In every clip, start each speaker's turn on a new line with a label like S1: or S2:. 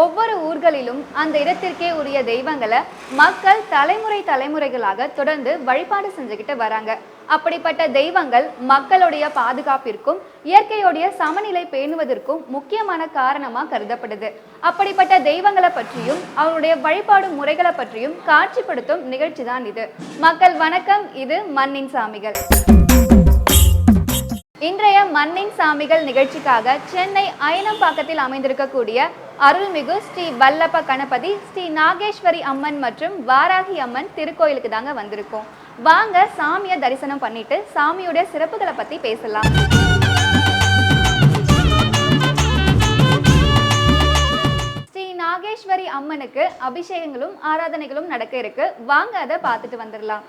S1: ஒவ்வொரு ஊர்களிலும் அந்த இடத்திற்கே உரிய தெய்வங்களை மக்கள் தலைமுறை தலைமுறைகளாக தொடர்ந்து வழிபாடு செஞ்சுக்கிட்டு வராங்க. அப்படிப்பட்ட தெய்வங்கள் மக்களுடைய பாதுகாப்பிற்கும் இயற்கையுடைய சமநிலை பேணுவதற்கும் முக்கியமான காரணமாக கருதப்படுது. அப்படிப்பட்ட தெய்வங்களை பற்றியும் அவருடைய வழிபாடு முறைகளை பற்றியும் காட்சிப்படுத்தும் நிகழ்ச்சி தான் இது. மக்கள் வணக்கம் இது மண்ணின் சாமிகள். இன்றைய மண்ணின் சாமிகள் நிகழ்ச்சிக்காக சென்னை அயனம்பாக்கத்தில் அமைந்திருக்கக்கூடிய அருள்மிகு ஸ்ரீ வல்லப்ப கணபதி ஸ்ரீ நாகேஸ்வரி அம்மன் மற்றும் வாராகி அம்மன் திருக்கோயிலுக்கு தாங்க வந்திருக்கோம். வாங்க சாமியை தரிசனம் பண்ணிட்டு சாமியுடைய சிறப்புகளை பத்தி பேசலாம். ஸ்ரீ நாகேஸ்வரி அம்மனுக்கு அபிஷேகங்களும் ஆராதனைகளும் நடக்க இருக்கு. வாங்க அதை பார்த்துட்டு வந்துடலாம்.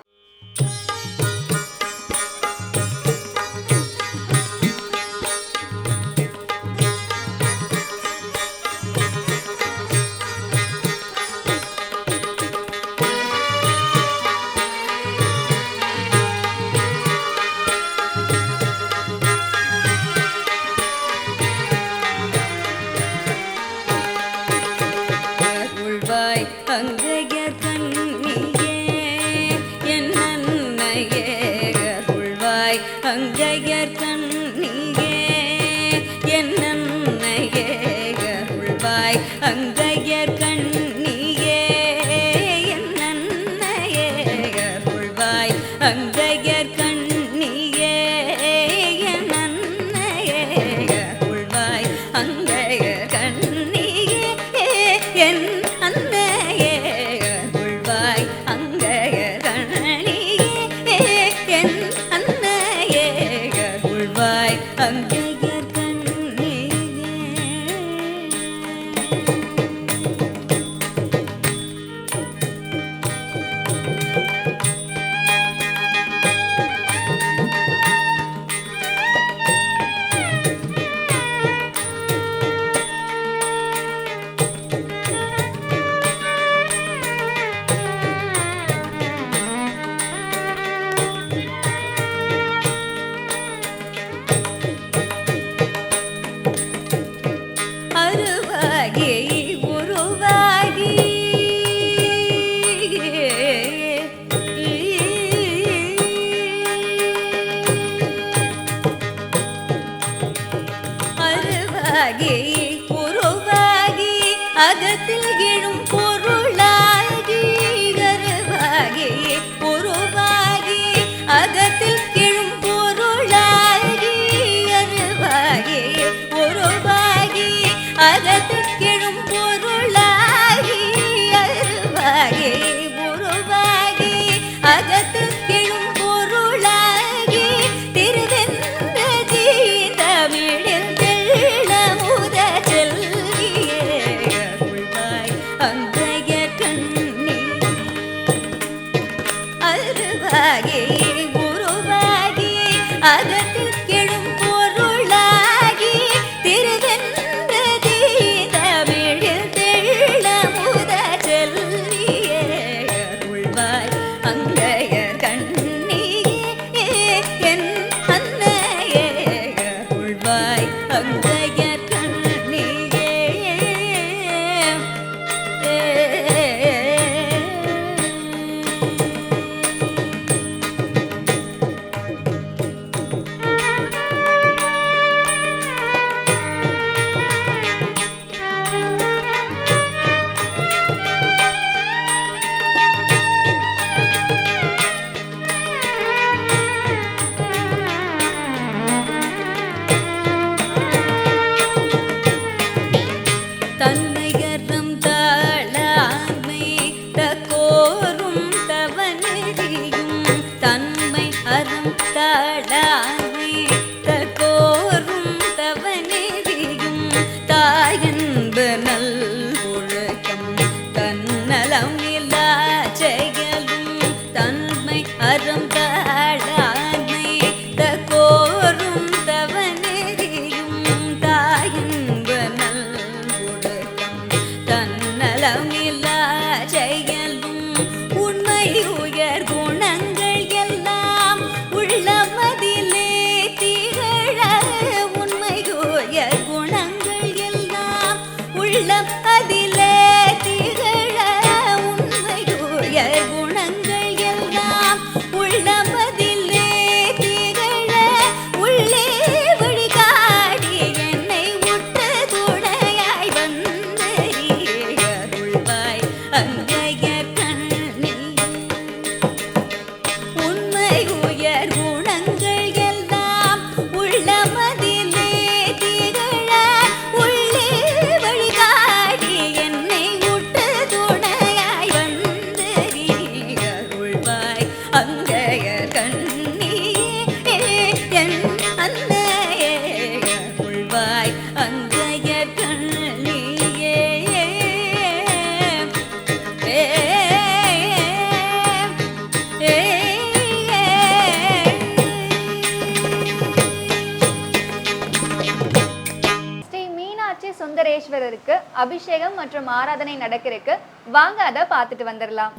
S1: சாதனை நடக்கிறதுக்கு வாங்க அதை பார்த்துட்டு வந்துடலாம்.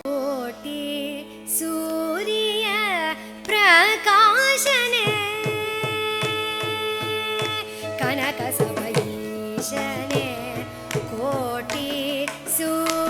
S2: கோட்டி சூரிய பிரகாஷனே கனக சபைஷனே கோட்டி சூரிய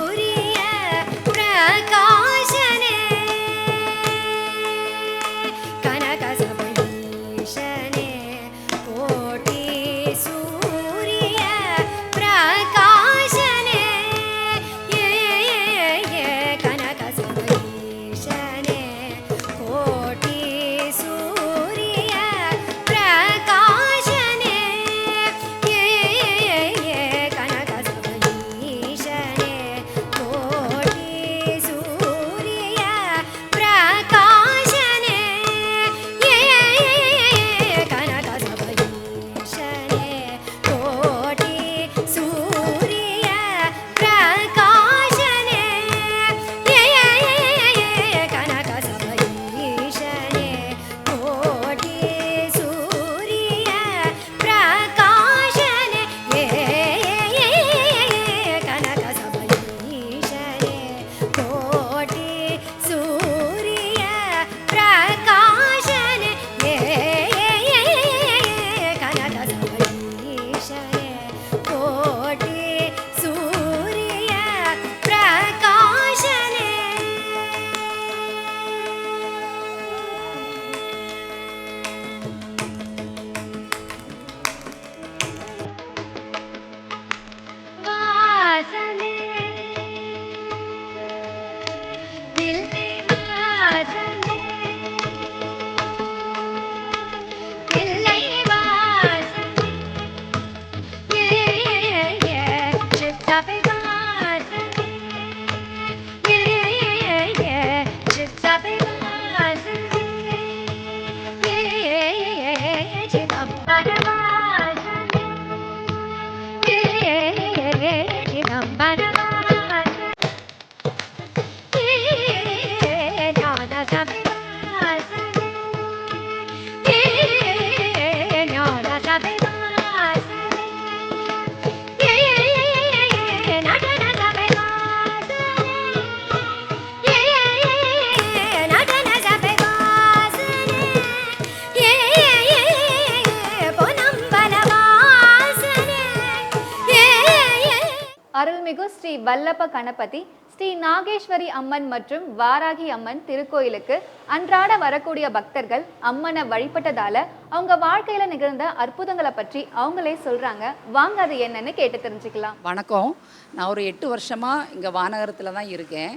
S1: அருள்மிகு ஸ்ரீ வல்லப கணபதி ஸ்ரீ நாகேஸ்வரி அம்மன் மற்றும் வாராகி அம்மன் திருக்கோயிலுக்கு அன்றாட வரக்கூடிய பக்தர்கள் அம்மனை வழிபட்டதால அவங்க வாழ்க்கையில நிகழ்ந்த அற்புதங்களை பற்றி அவங்களே சொல்றாங்க. வாங்க அது என்னன்னு கேட்டு தெரிஞ்சுக்கலாம்.
S3: வணக்கம். நான் ஒரு எட்டு வருஷமாக இங்கே வானகரத்தில் தான் இருக்கேன்.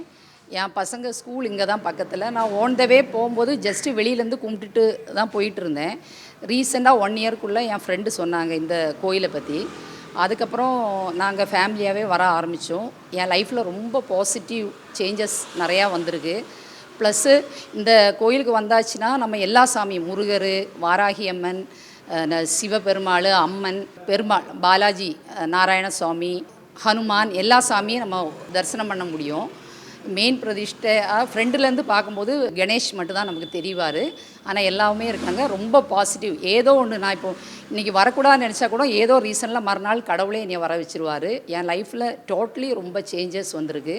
S3: என் பசங்க ஸ்கூல் இங்கே தான் பக்கத்தில். நான் ஓன் த வே போகும்போது ஜஸ்ட்டு வெளியிலேருந்து கும்பிட்டுட்டு தான் போயிட்டு இருந்தேன். ரீசெண்டாக ஒன் இயர்க்குள்ளே என் ஃப்ரெண்டு சொன்னாங்க இந்த கோயிலை பற்றி அதுக்கப்புறம் நாங்கள் ஃபேமிலியாகவே வர ஆரம்பித்தோம் என் லைஃப்பில் ரொம்ப பாசிட்டிவ் சேஞ்சஸ் நிறையா வந்திருக்கு. ப்ளஸ்ஸு இந்த கோயிலுக்கு வந்தாச்சுன்னா நம்ம எல்லா சாமி முருகர் வாராகி அம்மன் சிவபெருமாள் அம்மன் பெருமாள் பாலாஜி அஹ், நாராயணசுவாமி ஹனுமான் எல்லா சாமியும் நம்ம தரிசனம் பண்ண முடியும். மெயின் பிரதிஷ்டை ஃப்ரெண்டுலேருந்து பார்க்கும்போது கணேஷ் மட்டும்தான் நமக்கு தெரிவார். ஆனால் எல்லாமே இருக்காங்க. ரொம்ப பாசிட்டிவ் ஏதோ ஒன்று நான் இப்போ இன்றைக்கி வரக்கூடாதுன்னு நினச்சா கூட ஏதோ ரீசனில் மறுநாள் கடவுளே என்னை வர வச்சுருவார். என் லைஃப்பில் டோட்டலி ரொம்ப சேஞ்சஸ் வந்திருக்கு.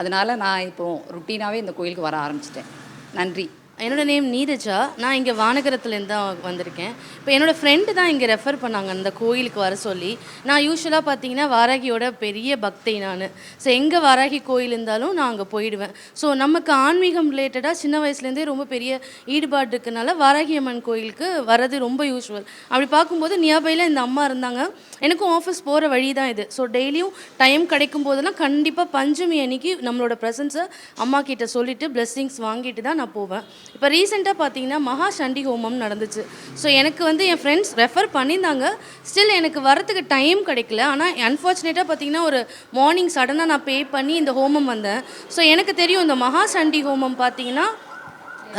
S3: அதனால் நான் இப்போது ருட்டீனாகவே இந்த கோயிலுக்கு வர ஆரம்பிச்சிட்டேன். நன்றி.
S4: என்னோட நேம் நீரஜா. நான் இங்கே வானகரத்துலேருந்து தான் வந்திருக்கேன். இப்போ என்னோடய ஃப்ரெண்டு தான் இங்கே ரெஃபர் பண்ணாங்க அந்த கோயிலுக்கு வர சொல்லி. நான் யூஸ்வலாக பார்த்தீங்கன்னா வாராகியோட பெரிய பக்தை நான். ஸோ எங்கே வாராகி கோயில் இருந்தாலும் நான் அங்கே போயிடுவேன். ஸோ நமக்கு ஆன்மீகம் ரிலேட்டடாக சின்ன வயசுலேருந்தே ரொம்ப பெரிய ஈடுபாடு இருக்கனால வாராகி அம்மன் கோயிலுக்கு வர்றது ரொம்ப யூஸ்வல் அப்படி பார்க்கும்போது நியர்பையில் இந்த அம்மா இருந்தாங்க. எனக்கும் ஆஃபீஸ் போகிற வழி தான் இது ஸோ டெய்லியும் டைம் கிடைக்கும் போதெல்லாம் கண்டிப்பாக பஞ்சமி அன்னைக்கு நம்மளோட ப்ரெசன்ஸை அம்மா கிட்ட சொல்லிட்டு ப்ளெஸ்ஸிங்ஸ் வாங்கிட்டு தான் நான் போவேன். இப்போ ரீசெண்டாக பார்த்தீங்கன்னா மகா சண்டி ஹோமம் நடந்துச்சு. ஸோ எனக்கு வந்து என் ஃப்ரெண்ட்ஸ் ரெஃபர் பண்ணியிருந்தாங்க. ஸ்டில் எனக்கு வரத்துக்கு டைம் கிடைக்கல. ஆனால் அன்ஃபார்ச்சுனேட்டாக பார்த்தீங்கன்னா ஒரு மார்னிங் சடனாக நான் பே பண்ணி இந்த ஹோமம் வந்தேன். ஸோ எனக்கு தெரியும் இந்த மகா சண்டி ஹோமம் பார்த்தீங்கன்னா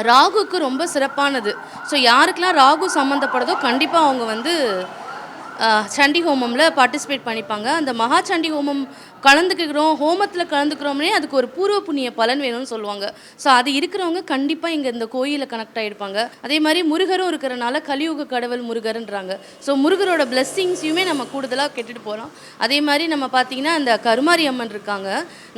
S4: ராகுக்கு ரொம்ப சிறப்பானது. ஸோ யாருக்கெல்லாம் ராகு சம்மந்தப்படுதோ கண்டிப்பாக அவங்க வந்து சண்டி ஹோமமில் பார்ட்டிசிபேட் பண்ணிப்பாங்க. அந்த மகா சண்டி ஹோமம் கலந்துக்கிறோம் ஹோமத்தில் கலந்துக்கிறோம்னே அதுக்கு ஒரு பூர்வ புண்ணிய பலன் வேணும்னு சொல்லுவாங்க. ஸோ அது இருக்கிறவங்க கண்டிப்பாக இங்கே இந்த கோயிலில் கனெக்ட் ஆகிருப்பாங்க அதே மாதிரி முருகரும் இருக்கிறனால கலியுக கடவுள் முருகர்ன்றாங்க. ஸோ முருகரோட பிளெஸ்ஸிங்ஸையுமே நம்ம கூடுதலாக கெட்டுட்டு போகிறோம் அதே மாதிரி நம்ம பார்த்தீங்கன்னா அந்த கருமாரி அம்மன் இருக்காங்க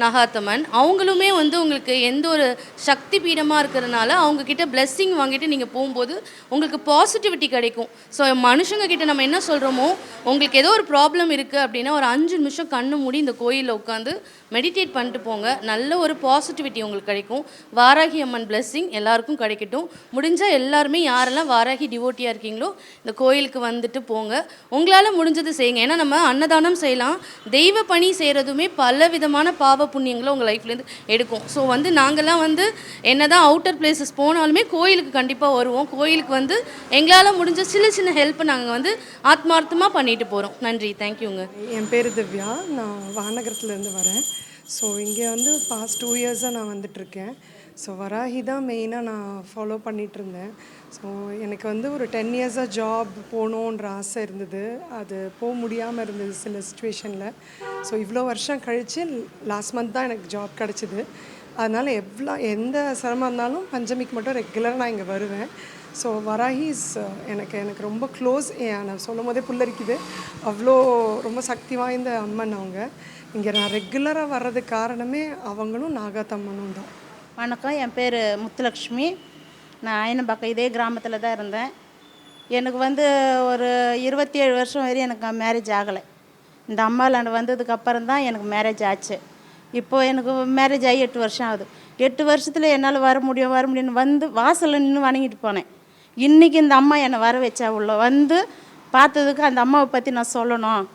S4: நகாத்தம்மன். அவங்களுமே வந்து உங்களுக்கு எந்த ஒரு சக்தி பீடமாக இருக்கிறனால அவங்கக்கிட்ட பிளெஸ்ஸிங் வாங்கிட்டு நீங்கள் போகும்போது உங்களுக்கு பாசிட்டிவிட்டி கிடைக்கும். ஸோ மனுஷங்க கிட்ட நம்ம என்ன சொல்கிறோமோ உங்களுக்கு ஏதோ ஒரு ப்ராப்ளம் இருக்குது அப்படின்னா ஒரு அஞ்சு நிமிஷம் கண்ணு மூடி இந்த கோயில் கோயிலில் உட்காந்து மெடிடேட் பண்ணிட்டு போங்க. நல்ல ஒரு பாசிட்டிவிட்டி உங்களுக்கு கிடைக்கும். வாராகி அம்மன் பிளெஸ்ஸிங் எல்லாருக்கும் கிடைக்கட்டும். முடிஞ்சால் எல்லாருமே யாரெல்லாம் வாராகி டிவோட்டியாக இருக்கீங்களோ இந்த கோயிலுக்கு வந்துட்டு போங்க. உங்களால் முடிஞ்சது செய்யுங்க. ஏன்னா நம்ம அன்னதானம் செய்யலாம். தெய்வ பணி செய்கிறதுமே பல விதமான பாவ புண்ணியங்களை உங்கள் லைஃப்லேருந்து எடுக்கும். ஸோ வந்து நாங்கள்லாம் வந்து என்ன தான் அவுட்டர் பிளேசஸ் போனாலுமே கோயிலுக்கு கண்டிப்பாக வருவோம். கோயிலுக்கு வந்து எங்களால் முடிஞ்ச சின்ன சின்ன ஹெல்ப் நாங்கள் வந்து ஆத்மார்த்தமாக பண்ணிட்டு போகிறோம் நன்றி. தேங்க்யூங்க
S5: என் பேர் திவ்யா. நான் வானகரத்துலேருந்து வரேன். ஸோ இங்கே வந்து பாஸ்ட் டூ இயர்ஸாக நான் வந்துட்டுருக்கேன். ஸோ வராகி தான் மெயினாக நான் ஃபாலோ பண்ணிகிட்ருந்தேன் ஸோ எனக்கு வந்து ஒரு டென் இயர்ஸாக ஜாப் போகணுன்ற ஆசை இருந்தது. அது போக முடியாமல் இருந்தது சில சுச்சுவேஷனில் ஸோ இவ்வளோ வருஷம் கழித்து லாஸ்ட் மந்த் தான் எனக்கு ஜாப் கிடச்சிது. அதனால் எவ்வளோ எந்த சிரமம் இருந்தாலும் பஞ்சமிக்கு மட்டும் ரெகுலராக நான் இங்கே வருவேன். ஸோ வராஹிஸ் எனக்கு எனக்கு ரொம்ப க்ளோஸ் நான் சொல்லும் போதே புல்லரிக்குது. அவ்வளோ ரொம்ப சக்தி வாய்ந்த அம்மன் அவங்க. இங்கே நான் ரெகுலராக வர்றதுக்கு காரணமே அவங்களும் நாகாத்தம்மனும் தான்.
S6: வணக்கம். என் பேர் முத்துலக்ஷ்மி. நான் அயனம்பாக்கம் இதே கிராமத்தில் தான் இருந்தேன். எனக்கு வந்து ஒரு இருபத்தி ஏழு வருஷம் வரையும் எனக்கு மேரேஜ் ஆகலை. இந்த அம்மாவில் வந்ததுக்கப்புறம் தான் எனக்கு மேரேஜ் ஆச்சு. இப்போது எனக்கு மேரேஜ் ஆகி எட்டு வருஷம் ஆகுது. எட்டு வருஷத்தில் என்னால் வர முடியும் வர முடியும்னு வந்து வாசலில் நின்று வணங்கிட்டு போனேன். இன்றைக்கி இந்த அம்மா என்னை வர வச்சா உள்ள வந்து பார்த்ததுக்கு அந்த அம்மாவை பற்றி நான் சொல்லணும்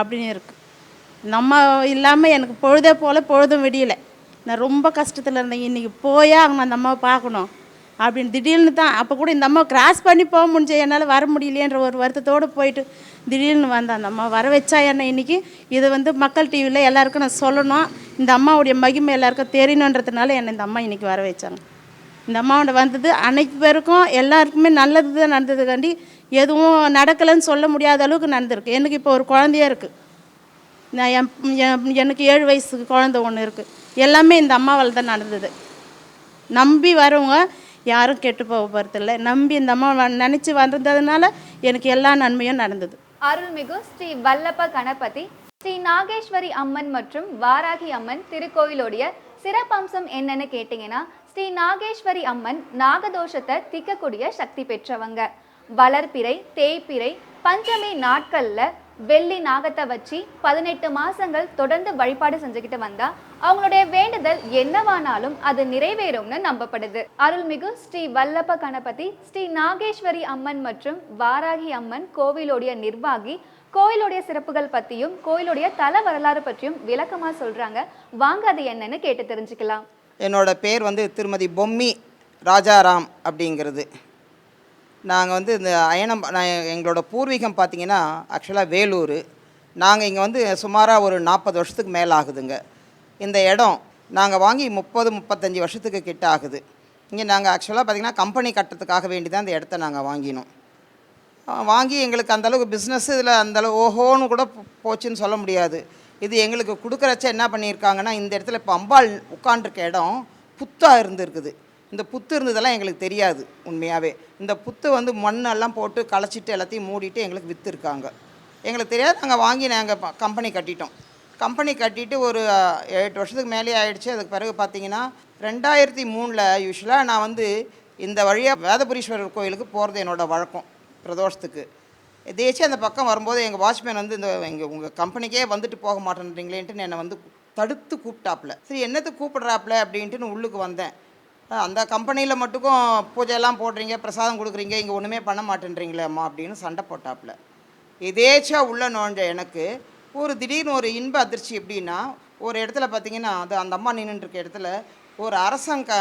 S6: அப்படின்னு இருக்குது நம்ம இல்லாமல் எனக்கு பொழுதே போல் பொழுதும் விடியலை. நான் ரொம்ப கஷ்டத்தில் இருந்தேன். இன்றைக்கி போயா அவங்க அந்த அம்மாவை பார்க்கணும் அப்படின்னு திடீர்னு தான் அப்போ கூட இந்த அம்மா கிராஸ் பண்ணி போக முடிஞ்ச என்னால் வர முடியலையேன்ற ஒரு வருத்தத்தோடு போயிட்டு திடீர்னு வந்தேன் அந்த அம்மா வர வச்சா என்ன இன்றைக்கி இதை வந்து மக்கள் டிவியில் எல்லாருக்கும் நான் சொல்லணும். இந்த அம்மாவுடைய மகிமை எல்லாருக்கும் தெரியணுன்றதுனால என்னை இந்த அம்மா இன்றைக்கி வர வச்சாங்க. இந்த அம்மாவோட வந்தது அனைத்து பேருக்கும் எல்லாருக்குமே நல்லது தான் நடந்ததுக்காண்டி எதுவும் நடக்கலைன்னு சொல்ல முடியாத அளவுக்கு நடந்திருக்கு. எனக்கு இப்போ ஒரு குழந்தையா இருக்குது என் எனக்கு ஏழு வயசுக்கு குழந்த ஒன்று இருக்குது எல்லாமே இந்த அம்மாவால் தான் நடந்தது. நம்பி வரவங்க யாரும் கெட்டு போக போகிறதில்ல நம்பி இந்த அம்மா நினச்சி வந்ததுனால எனக்கு எல்லா நன்மையும் நடந்தது.
S1: அருள்மிகு ஸ்ரீ வல்லப்ப கணபதி ஸ்ரீ நாகேஸ்வரி அம்மன் மற்றும் வாராகி அம்மன் திருக்கோயிலுடைய சிறப்பம்சம் என்னன்னு கேட்டிங்கன்னா ஸ்ரீ நாகேஸ்வரி அம்மன் நாகதோஷத்தை திக்கக்கூடிய சக்தி பெற்றவங்க. வளர்பிறை தேய்பிறை பஞ்சமி நாட்களில் வெள்ளி நாகத்தை வச்சு பதினெட்டு மாசங்கள் தொடர்ந்து வழிபாடு செஞ்சுக்கிட்டு வந்தா அவங்களுடைய வேண்டுதல் என்னவானாலும் அது நிறைவேறும்னு நம்பப்படுது. அருள்மிகு ஸ்ரீ வல்லப்ப கணபதி ஸ்ரீ நாகேஸ்வரி அம்மன் மற்றும் வாராகி அம்மன் கோவிலுடைய நிர்வாகி கோயிலுடைய சிறப்புகள் பத்தியும் கோயிலுடைய தல வரலாறு பற்றியும் விளக்கமா சொல்றாங்க. வாங்க அது என்னன்னு கேட்டு தெரிஞ்சுக்கலாம்.
S7: என்னோட பேர் வந்து திருமதி பொம்மி ராஜாராம் அப்படிங்கிறது. நாங்கள் வந்து இந்த அயனம் நான் எங்களோட பூர்வீகம் பார்த்தீங்கன்னா ஆக்சுவலாக வேலூர். நாங்கள் இங்கே வந்து சுமாராக ஒரு நாற்பது வருஷத்துக்கு மேலே ஆகுதுங்க. இந்த இடம் நாங்கள் வாங்கி முப்பது முப்பத்தஞ்சு வருஷத்துக்கு கிட்ட ஆகுது. இங்கே நாங்கள் ஆக்சுவலாக பார்த்திங்கன்னா கம்பெனி கட்டுறதுக்காக வேண்டி தான் இந்த இடத்த நாங்கள் வாங்கினோம். வாங்கி எங்களுக்கு அந்தளவுக்கு பிஸ்னஸ் இதில் அந்தளவு ஓஹோன்னு கூட போச்சுன்னு சொல்ல முடியாது. இது எங்களுக்கு கொடுக்குறச்ச என்ன பண்ணியிருக்காங்கன்னா இந்த இடத்துல இப்போ அம்பாள் உட்காண்டிருக்க இடம் புத்தாக இருந்திருக்குது. இந்த புத்து இருந்ததெல்லாம் எங்களுக்கு தெரியாது உண்மையாகவே இந்த புத்து வந்து மண்ணெல்லாம் போட்டு களைச்சிட்டு எல்லாத்தையும் மூடிட்டு எங்களுக்கு விற்றுருக்காங்க எங்களுக்கு தெரியாது நாங்கள் வாங்கி நாங்கள் கம்பெனி கட்டிட்டோம். கம்பெனி கட்டிட்டு ஒரு எட்டு வருஷத்துக்கு மேலே ஆயிடுச்சு. அதுக்கு பிறகு பார்த்தீங்கன்னா ரெண்டாயிரத்தி மூணில் யூஸ்வலாக நான் வந்து இந்த வழியாக வேதபுரீஸ்வரர் கோயிலுக்கு போகிறது என்னோடய வழக்கம் பிரதோஷத்துக்கு. எதேச்சும் அந்த பக்கம் வரும்போது எங்கள் வாட்ச்மேன் வந்து இந்த எங்கள் உங்கள் கம்பெனிக்கே வந்துட்டு போக மாட்டேன்றீங்களேன்ட்டு என்னை வந்து தடுத்து கூப்பிட்டாப்புல. சரி என்னத்துக்கு கூப்பிட்றாப்புல அப்படின்ட்டு உள்ளுக்கு வந்தேன். அந்த கம்பெனியில் மட்டுக்கும் பூஜையெல்லாம் போடுறீங்க பிரசாதம் கொடுக்குறீங்க இங்கே ஒன்றுமே பண்ண மாட்டேன்றீங்களேம்மா அப்படின்னு சண்டை போட்டாப்புல. எதேச்சாக உள்ள நுழைஞ்ச எனக்கு ஒரு திடீர்னு ஒரு இன்ப அதிர்ச்சி எப்படின்னா ஒரு இடத்துல பார்த்தீங்கன்னா அது அந்த அம்மா நின்றுருக்க இடத்துல ஒரு அரசங்க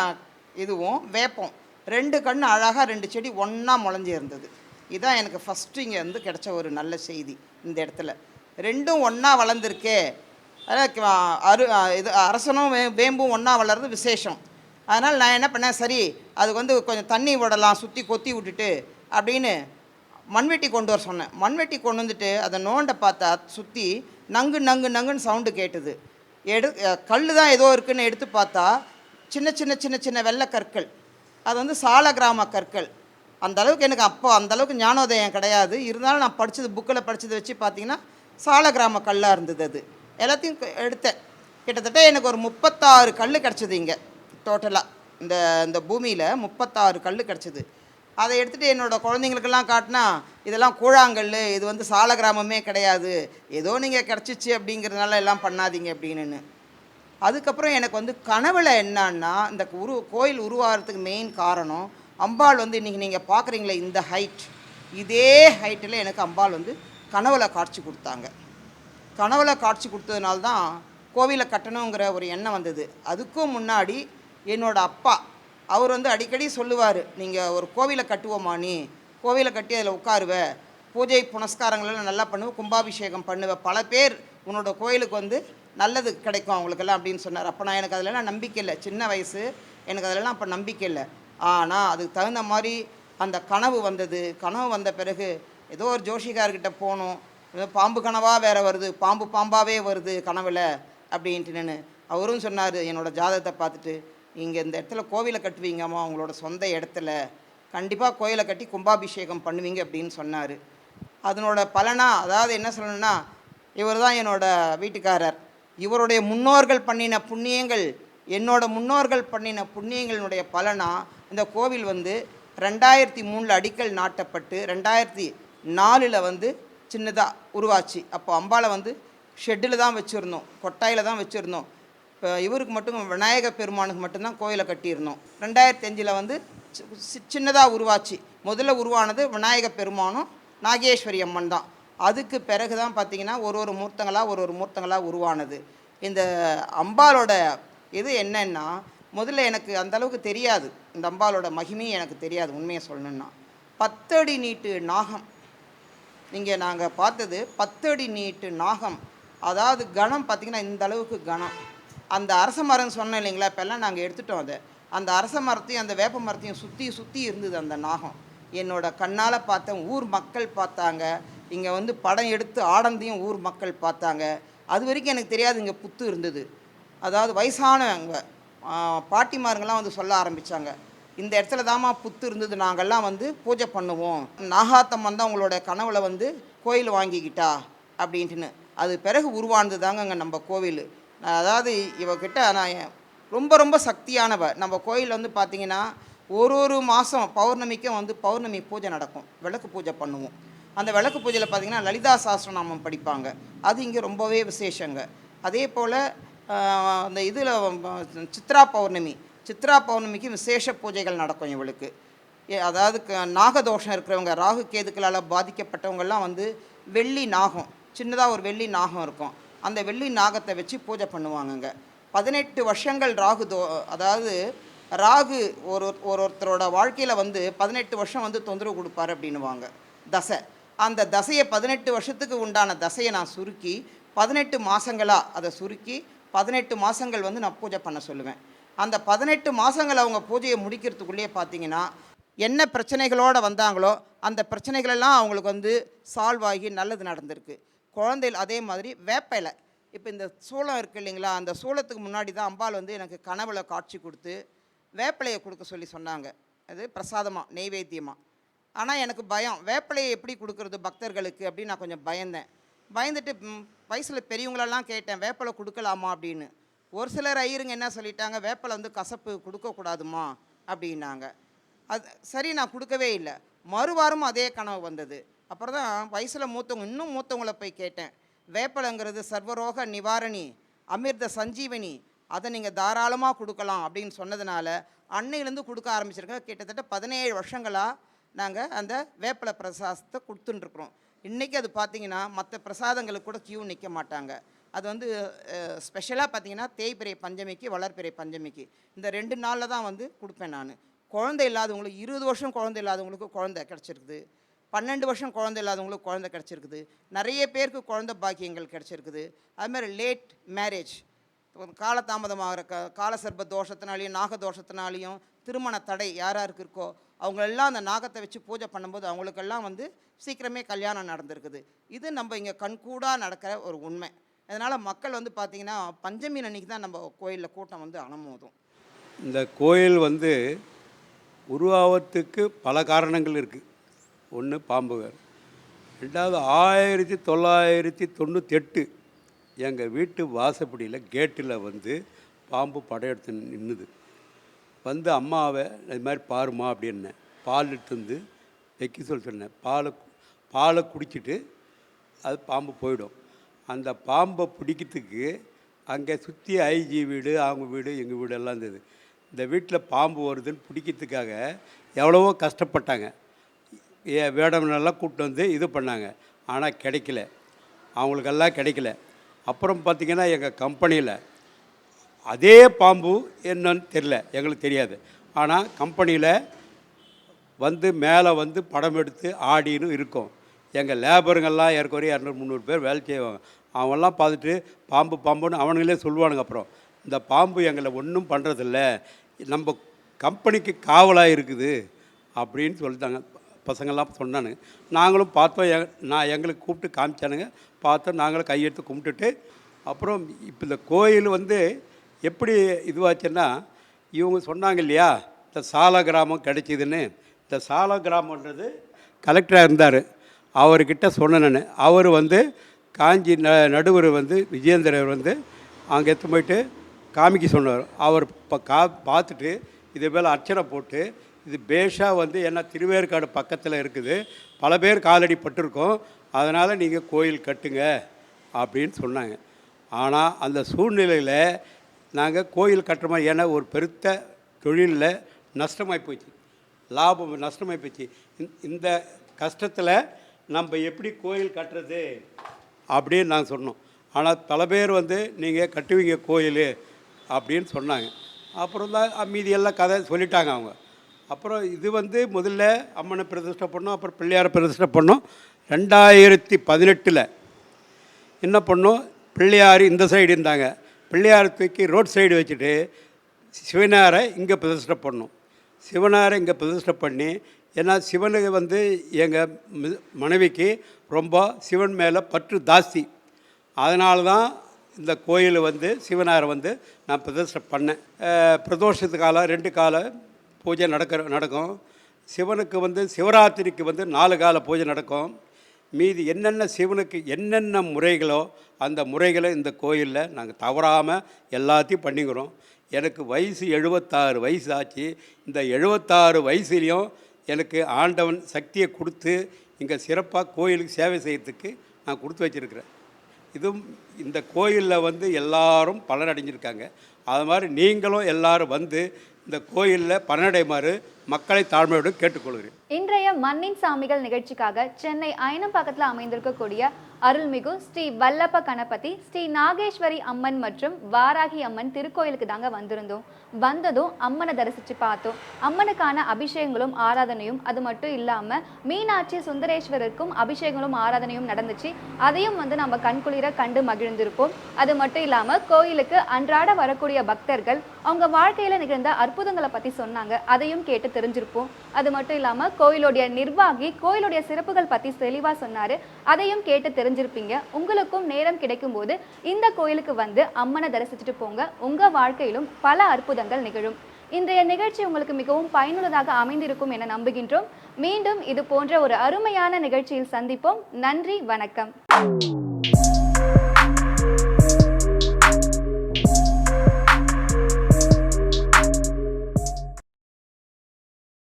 S7: இதுவும் வேப்பம் ரெண்டு கண் அழகாக ரெண்டு செடி ஒன்றா முளைஞ்சி இருந்தது. இதுதான் எனக்கு ஃபஸ்ட்டு இங்கே வந்து கிடச்ச ஒரு நல்ல செய்தி இந்த இடத்துல. ரெண்டும் ஒன்றா வளர்ந்துருக்கே. அரு இது அரசனும் வேம்பும் ஒன்றா வளர்றது விசேஷம். அதனால் நான் என்ன பண்ணேன் சரி அதுக்கு வந்து கொஞ்சம் தண்ணி விடலாம் சுற்றி கொத்தி விட்டுட்டு அப்படின்னு மண்வெட்டி கொண்டு வர சொன்னேன். மண்வெட்டி கொண்டு வந்துட்டு அதை நோண்டை பார்த்தா சுற்றி நங்கு நங்கு நங்குன்னு சவுண்டு கேட்டுது. எடு கல் தான் ஏதோ இருக்குன்னு எடுத்து பார்த்தா சின்ன சின்ன சின்ன சின்ன வெள்ளை கற்கள். அது வந்து சால கிராம கற்கள். அந்த அளவுக்கு எனக்கு அப்போ அந்த அளவுக்கு ஞானோதயம் கிடையாது. இருந்தாலும் நான் படித்தது புக்கில் படித்ததை வச்சு பார்த்தீங்கன்னா சால கிராம கல்லாக இருந்தது அது. எல்லாத்தையும் எடுத்தேன். கிட்டத்தட்ட எனக்கு ஒரு முப்பத்தாறு கல் கிடச்சிது இங்கே. டோட்டலாக இந்த இந்த பூமியில் முப்பத்தாறு கல் கிடச்சிது. அதை எடுத்துகிட்டு என்னோடய குழந்தைங்களுக்கெல்லாம் காட்டினா இதெல்லாம் கூழாங்கல் இது வந்து சால கிராமமே கிடையாது. ஏதோ நீங்கள் கிடச்சிச்சு அப்படிங்கிறதுனால எல்லாம் பண்ணாதீங்க அப்படின்னு. அதுக்கப்புறம் எனக்கு வந்து கனவில் என்னன்னா இந்த உரு கோயில் உருவாகிறதுக்கு மெயின் காரணம் அம்பாள் வந்து இன்றைக்கி நீங்கள் பார்க்குறீங்களே இந்த ஹைட் இதே ஹைட்டில் எனக்கு அம்பாள் வந்து கனவுல காட்சி கொடுத்தாங்க. கனவுல காட்சி கொடுத்ததுனால தான் கோவிலை கட்டணுங்கிற ஒரு எண்ணம் வந்தது. அதுக்கும் முன்னாடி என்னோடய அப்பா அவர் வந்து அடிக்கடி சொல்லுவார் நீங்கள் ஒரு கோவிலை கட்டுவோமா நீ? கோவிலை கட்டி அதில் உட்காருவேன் பூஜை புனஸ்காரங்களெல்லாம் நல்லா பண்ணுவேன் கும்பாபிஷேகம் பண்ணுவேன் பல பேர் உன்னோட கோயிலுக்கு வந்து நல்லது கிடைக்கும் அவங்களுக்கெல்லாம் அப்படின்னு சொன்னார். அப்போ நான் எனக்கு அதிலலாம் நம்பிக்கை இல்லை. சின்ன வயசு எனக்கு அதிலலாம் அப்போ நம்பிக்கை இல்லை. ஆனால் அதுக்கு தகுந்த மாதிரி அந்த கனவு வந்தது. கனவு வந்த பிறகு ஏதோ ஒரு ஜோஷிகார்கிட்ட போகணும் பாம்பு கனவாக வேறு வருது. பாம்பு பாம்பாகவே வருது கனவில் அப்படின்ட்டு நின்று அவரும் சொன்னார் என்னோடய ஜாதகத்தை பார்த்துட்டு இங்கே இந்த இடத்துல கோவிலை கட்டுவீங்கம்மா அவங்களோட சொந்த இடத்துல. கண்டிப்பாக கோயிலை கட்டி கும்பாபிஷேகம் பண்ணுவீங்க அப்படின்னு சொன்னார். அதனோட பலனா அதாவது என்ன சொல்லணும்னா இவர் தான் என்னோட வீட்டுக்காரர். இவருடைய முன்னோர்கள் பண்ணின புண்ணியங்கள் என்னோட முன்னோர்கள் பண்ணின புண்ணியங்களினுடைய பலனா இந்த கோவில் வந்து ரெண்டாயிரத்தி மூணில் அடிக்கல் நாட்டப்பட்டு ரெண்டாயிரத்தி நாலில் வந்து சின்னதாக உருவாச்சு. அப்போ அம்பாவை வந்து ஷெட்டில் தான் வச்சுருந்தோம் கொட்டாயில் தான் வச்சுருந்தோம். இப்போ இவருக்கு மட்டும் விநாயக பெருமானுக்கு மட்டும்தான் கோயிலை கட்டியிருந்தோம். ரெண்டாயிரத்தி அஞ்சில் வந்து சின்னதாக உருவாச்சு. முதல்ல உருவானது விநாயக பெருமானும் நாகேஸ்வரி அம்மன் தான். அதுக்கு பிறகு தான் பார்த்தீங்கன்னா ஒரு ஒரு மூர்த்தங்களாக ஒரு ஒரு மூர்த்தங்களாக உருவானது. இந்த அம்பாலோட இது என்னன்னா முதல்ல எனக்கு அந்தளவுக்கு தெரியாது. இந்த அம்பாலோட மகிமையும் எனக்கு தெரியாது உண்மையை சொல்லணுன்னா பத்தடி நீட்டு நாகம். இங்கே நாங்கள் பார்த்தது பத்தடி நீட்டு நாகம். அதாவது கணம் பார்த்திங்கன்னா இந்த அளவுக்கு கணம். அந்த அரச மரம் சொன்னேன் இல்லைங்களா? இப்போல்லாம் நாங்கள் எடுத்துட்டோம் அதை. அந்த அரச மரத்தையும் அந்த வேப்ப மரத்தையும் சுற்றி சுற்றி இருந்தது அந்த நாகம். என்னோட கண்ணால் பார்த்தேன் ஊர் மக்கள் பார்த்தாங்க. இங்கே வந்து படம் எடுத்து ஆடந்தையும் ஊர் மக்கள் பார்த்தாங்க. அது வரைக்கும் எனக்கு தெரியாது இங்கே புத்து இருந்தது. அதாவது வயசானவங்க பாட்டிமாருங்கெல்லாம் வந்து சொல்ல ஆரம்பித்தாங்க இந்த இடத்துல தாம்மா புத்து இருந்தது நாங்கள்லாம் வந்து பூஜை பண்ணுவோம். நாகாத்தம்மன் தான் உங்களோட கனவுல வந்து கோயில் வாங்கிக்கிட்டா? அப்படின்ட்டுன்னு. அது பிறகு உருவானது தாங்க அங்கே நம்ம கோவில். அதாவது இவகிட்ட நான் ரொம்ப ரொம்ப சக்தியானவ. நம்ம கோயில் வந்து பார்த்திங்கன்னா ஒரு ஒரு மாதம் பௌர்ணமிக்கும் வந்து பௌர்ணமி பூஜை நடக்கும். விளக்கு பூஜை பண்ணுவோம். அந்த விளக்கு பூஜையில் பார்த்திங்கன்னா லலிதா சாஸ்திரநாமம் படிப்பாங்க. அது இங்கே ரொம்பவே விசேஷங்க. அதே போல் அந்த இதில் சித்ரா பௌர்ணமி. சித்ரா பௌர்ணமிக்கு விசேஷ பூஜைகள் நடக்கும் இவளுக்கு. ஏ, அதாவது க- நாகதோஷம் இருக்கிறவங்க ராகு கேதுக்களால் பாதிக்கப்பட்டவங்கெல்லாம் வந்து வெள்ளி நாகம். சின்னதாக ஒரு வெள்ளி நாகம் இருக்கும். அந்த வெள்ளி நாகத்தை வச்சு பூஜை பண்ணுவாங்கங்க. பதினெட்டு வருஷங்கள் ராகு தோ அதாவது ராகு ஒரு ஒரு ஒருத்தரோட வாழ்க்கையில் வந்து பதினெட்டு வருஷம் வந்து தொந்தரவு கொடுப்பாரு அப்படின்னுவாங்க. தசை. அந்த தசையை பதினெட்டு வருஷத்துக்கு உண்டான தசையை நான் சுருக்கி பதினெட்டு மாதங்களாக அதை சுருக்கி பதினெட்டு மாதங்கள் வந்து நான் பூஜை பண்ண சொல்லுவேன். அந்த பதினெட்டு மாதங்கள் அவங்க பூஜையை முடிக்கிறதுக்குள்ளேயே பார்த்தீங்கன்னா என்ன பிரச்சனைகளோடு வந்தாங்களோ அந்த பிரச்சனைகளெல்லாம் அவங்களுக்கு வந்து சால்வ் ஆகி நல்லது நடந்திருக்கு. குழந்தைகள் அதே மாதிரி வேப்ப இலை இப்போ இந்த சூளம் இருக்குது இல்லைங்களா அந்த சூளத்துக்கு முன்னாடி தான் அம்பாள் வந்து எனக்கு கனவுல காட்சி கொடுத்து வேப்பிலையை கொடுக்க சொல்லி சொன்னாங்க. அது பிரசாதமாக நெய்வேத்தியமாக ஆனால் எனக்கு பயம். வேப்பிலையை எப்படி கொடுக்குறது பக்தர்களுக்கு அப்படின்னு நான் கொஞ்சம் பயந்தேன். பயந்துட்டு வயசில் பெரியவங்களெல்லாம் கேட்டேன் வேப்பிலை கொடுக்கலாமா? அப்படின்னு. ஒரு சிலர் ஐயருங்க என்ன சொல்லிட்டாங்க வேப்பிலை வந்து கசப்பு கொடுக்கக்கூடாதுமா? அப்படின்னாங்க. அது சரி நான் கொடுக்கவே இல்லை. மறுவாரமும் அதே கனவு வந்தது. அப்புறம் தான் வயசில் மூத்தவங்க இன்னும் மூத்தவங்களை போய் கேட்டேன். வேப்பலைங்கிறது சர்வரோக நிவாரணி அமிர்த சஞ்சீவனி அதை நீங்கள் தாராளமாக கொடுக்கலாம் அப்படின்னு சொன்னதுனால அன்னையிலேருந்து கொடுக்க ஆரம்பிச்சிருக்கேன். கிட்டத்தட்ட பதினேழு வருஷங்களாக நாங்கள் அந்த வேப்பலை பிரசாதத்தை கொடுத்துட்டுருக்குறோம் இன்றைக்கி அது பார்த்தீங்கன்னா மற்ற பிரசாதங்களுக்கு கூட கியூ நிற்க மாட்டாங்க. அது வந்து ஸ்பெஷலாக பார்த்தீங்கன்னா தேய்பிறை பஞ்சமிக்கு வளர்பிறை பஞ்சமிக்கு. இந்த ரெண்டு நாளில் தான் வந்து கொடுப்பேன் நான். குழந்தை இல்லாதவங்களுக்கு இருபது வருஷம் குழந்தை இல்லாதவங்களுக்கு குழந்தை கிடச்சிருக்குது. பன்னெண்டு வருஷம் குழந்தை இல்லாதவங்களுக்கு குழந்தை கிடச்சிருக்குது. நிறைய பேருக்கு குழந்தை பாக்கியங்கள் கிடச்சிருக்குது. அதுமாதிரி லேட் மேரேஜ் காலதாமதமாகிற க காலசர்ப தோஷத்தினாலையும் நாக தோஷத்தினாலையும் திருமண தடை யார் யாருக்கு இருக்கோ அவங்களெல்லாம் அந்த நாகத்தை வச்சு பூஜை பண்ணும்போது அவங்களுக்கெல்லாம் வந்து சீக்கிரமே கல்யாணம் நடந்திருக்குது. இது நம்ம இங்கே கண்கூடாக நடக்கிற ஒரு உண்மை. அதனால் மக்கள் வந்து பார்த்திங்கன்னா பஞ்சமி அன்னைக்கு தான் நம்ம கோயிலில் கூட்டம் வந்து அலமோதும்.
S8: இந்த கோயில் வந்து உருவாவத்துக்கு பல காரணங்கள் இருக்குது ஒன்று பாம்புகார். ரெண்டாவது ஆயிரத்தி தொள்ளாயிரத்தி தொண்ணூத்தெட்டு எங்கள் வீட்டு வாசப்படியில் கேட்டில் வந்து பாம்பு படையெடுத்து நின்றுது வந்து அம்மாவை இது மாதிரி பாருமா அப்படின்னேன் பால் எடுத்து வந்து வைக்க சொல்லி சொன்னேன். பாலை பாலை குடிச்சிட்டு அது பாம்பு போயிடும். அந்த பாம்பை பிடிக்கிறதுக்கு அங்கே சுற்றி ஐஜி வீடு அவங்க வீடு எங்கள் வீடு எல்லாம் இருந்தது. இந்த வீட்டில் பாம்பு வருதுன்னு பிடிக்கிறதுக்காக எவ்வளவோ கஷ்டப்பட்டாங்க. வேடமெல்லாம் கூப்பிட்டு வந்து இது பண்ணாங்க. ஆனால் கிடைக்கல. அவங்களுக்கெல்லாம் கிடைக்கல. அப்புறம் பார்த்திங்கன்னா எங்கள் கம்பெனியில் அதே பாம்பு என்னன்னு தெரில எங்களுக்கு தெரியாது. ஆனால் கம்பெனியில் வந்து மேலே வந்து படம் எடுத்து ஆடின்னு இருக்கும். எங்கள் லேபருங்கெல்லாம் ஏற்கனவே இரநூறு முந்நூறு பேர் வேலை செய்வாங்க. அவங்கெல்லாம் பார்த்துட்டு பாம்பு பாம்புன்னு அவனுங்களே சொல்லுவானுங்க அப்புறம். இந்த பாம்பு எங்களை ஒன்றும் பண்ணுறதில்ல நம்ம கம்பெனிக்கு காவலாக இருக்குது அப்படின்னு சொல்லிட்டாங்க. பசங்கள்லாம் சொன்னானுங்க நாங்களும் பார்த்தோம். எ நான் எங்களுக்கு கூப்பிட்டு காமிச்சானுங்க. பார்த்தோம். நாங்களும் கையெடுத்து கும்பிட்டுட்டு அப்புறம் இப்போ இந்த கோயில் வந்து எப்படி இதுவாச்சுன்னா இவங்க சொன்னாங்க இல்லையா இந்த சால கிராமம் கிடைச்சிதுன்னு. இந்த சால கிராமன்றது கலெக்டராக இருந்தார். அவர்கிட்ட சொன்னேன் நான். அவர் வந்து காஞ்சி ந நடுவர் வந்து விஜயேந்திரர் வந்து அங்கே எடுத்து போயிட்டு காமிக்க சொன்னார். அவர் இப்போ கா பார்த்துட்டு இதே போல் அர்ச்சனை போட்டு இது பேஷாக வந்து ஏன்னா திருவேற்காடு பக்கத்தில் இருக்குது. பல பேர் காலடி பட்டிருக்கோம் அதனால் நீங்கள் கோயில் கட்டுங்க அப்படின்னு சொன்னாங்க. ஆனால் அந்த சூழ்நிலையில் நாங்கள் கோயில் கட்டுற ஏன்னா ஒரு பெருத்த தொழிலில் நஷ்டமாகி போச்சு. லாபம் நஷ்டமாகி போச்சு. இந்த- இந்த கஷ்டத்தில் நம்ம எப்படி கோயில் கட்டுறது அப்படின்னு நாங்கள் சொன்னோம். ஆனால் பல பேர் வந்து நீங்கள் கட்டுவீங்க கோயில் அப்படின்னு சொன்னாங்க. அப்புறம் தான் மீதியெல்லாம் கதை சொல்லிட்டாங்க அவங்க. அப்புறம் இது வந்து முதல்ல அம்மனை பிரதிஷ்டை பண்ணோம் அப்புறம் பிள்ளையாரை பிரதிஷ்டை பண்ணோம். ரெண்டாயிரத்தி பதினெட்டில் என்ன பண்ணோம்? பிள்ளையார் இந்த சைடு இருந்தாங்க. பிள்ளையார் தூக்கி ரோட் சைடு வச்சுட்டு சிவனாரை இங்கே பிரதிஷ்டை பண்ணோம். சிவனாரை இங்கே பிரதிஷ்டை பண்ணி ஏன்னா சிவனுக்கு வந்து எங்கள் மனைவிக்கு ரொம்ப சிவன் மேலே பற்று ஜாஸ்தி. அதனால தான் இந்த கோயில் வந்து சிவனாரை வந்து நான் பிரதிஷ்டை பண்ணேன். பிரதோஷத்து காலம் ரெண்டு காலம் பூஜை நடக்கிற நடக்கும். சிவனுக்கு வந்து சிவராத்திரிக்கு வந்து நாலு கால பூஜை நடக்கும். மீதி என்னென்ன சிவனுக்கு என்னென்ன முறைகளோ அந்த முறைகளை இந்த கோயிலில் நாங்கள் தவறாமல் எல்லாத்தையும் பண்ணிக்கிறோம். எனக்கு வயசு எழுபத்தாறு வயசு ஆச்சு இந்த எழுபத்தாறு வயசுலேயும் எனக்கு ஆண்டவன் சக்தியை கொடுத்து இங்கே சிறப்பாக கோயிலுக்கு சேவை செய்யறதுக்கு நான் கொடுத்து வச்சிருக்கிறேன். இதுவும் இந்த கோயிலில் வந்து எல்லாரும் பலனடைஞ்சிருக்காங்க. அது மாதிரி நீங்களும் எல்லோரும் வந்து இந்த கோயிலில் பன்னடைமாறு மக்களை தாழ்மையோடு கேட்டுக்கொள்கிறேன்.
S9: இன்றைய மண்ணின் சாமிகள் நிகழ்ச்சிக்காக சென்னை அயனம்பாக்கத்தில் அமைந்திருக்கக்கூடிய அருள்மிகு ஸ்ரீ வல்லப்ப கணபதி ஸ்ரீ நாகேஸ்வரி அம்மன் மற்றும் வாராகி அம்மன் திருக்கோயிலுக்கு தாங்க வந்திருந்தோம். வந்ததும் அம்மனை தரிசித்து பார்த்தோம். அம்மனுக்கான அபிஷேகங்களும் ஆராதனையும் அது மட்டும் இல்லாமல் மீனாட்சி சுந்தரேஸ்வரருக்கும் அபிஷேகங்களும் ஆராதனையும் நடந்துச்சு. அதையும் வந்து நம்ம கண்குளிர கண்டு மகிழ்ந்திருப்போம். அது மட்டும் இல்லாமல் கோயிலுக்கு அன்றாட வரக்கூடிய பக்தர்கள் அவங்க வாழ்க்கையில் நிகழ்ந்த அற்புதங்களை பற்றி சொன்னாங்க. அதையும் கேட்டு தெரிஞ்சிருப்போம். அது மட்டும் இல்லாமல் கோயிலுடைய நிர்வாகி கோயிலுடைய சிறப்புகள் பற்றி தெளிவாக சொன்னார். அதையும் கேட்டு தெரிஞ்சிருப்பீங்க. உங்களுக்கும் நேரம் கிடைக்கும் போது இந்த கோயிலுக்கு வந்து அம்மனை தரிசிச்சுட்டு போங்க. உங்கள் வாழ்க்கையிலும் பல அற்புதங்கள் நிகழும். இன்றைய நிகழ்ச்சி உங்களுக்கு மிகவும் பயனுள்ளதாக அமைந்திருக்கும் என நம்புகின்றோம். மீண்டும் இது போன்ற ஒரு அருமையான நிகழ்ச்சியில் சந்திப்போம். நன்றி வணக்கம்.